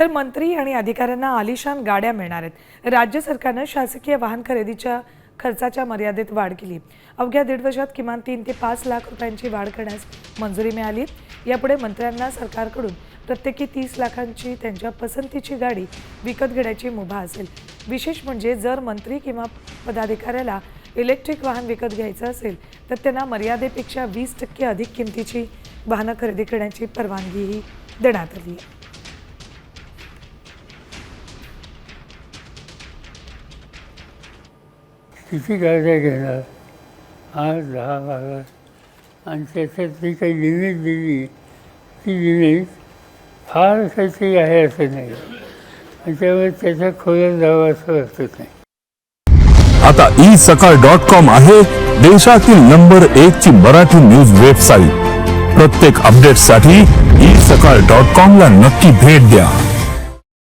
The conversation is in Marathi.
तर मंत्री आणि अधिकाऱ्यांना आलिशान गाड्या मिळणार आहेत. राज्य सरकारनं शासकीय वाहन खरेदीच्या खर्चाच्या मर्यादेत वाढ केली. अवघ्या दीड वर्षात किमान तीन ते पाच लाख रुपयांची वाढ करण्यास मंजुरी मिळाली. यापुढे मंत्र्यांना सरकारकडून प्रत्येकी तीस लाखांची त्यांच्या पसंतीची गाडी विकत घेण्याची मुभा असेल. विशेष म्हणजे जर मंत्री किंवा पदाधिकाऱ्याला इलेक्ट्रिक वाहन विकत घ्यायचं असेल तर त्यांना मर्यादेपेक्षा वीस टक्के अधिक किमतीची वाहनं खरेदी करण्याची परवानगीही देण्यात आली आहे. किती गाड्या घेणार? आठ दहा बारा. आणि त्याच्यात जी काही लिमिट दिली ती लिमिट फार काहीतरी आहे असं नाही. आणि त्यामुळे त्याच्या खोल्यात जावं असं वाटत नाही. आता ई सकाळ डॉट कॉम आहे देशातील नंबर एक ची मराठी न्यूज वेबसाईट प्रत्येक अपडेटसाठी ई सकाळ डॉट कॉम ला नक्की भेट द्या.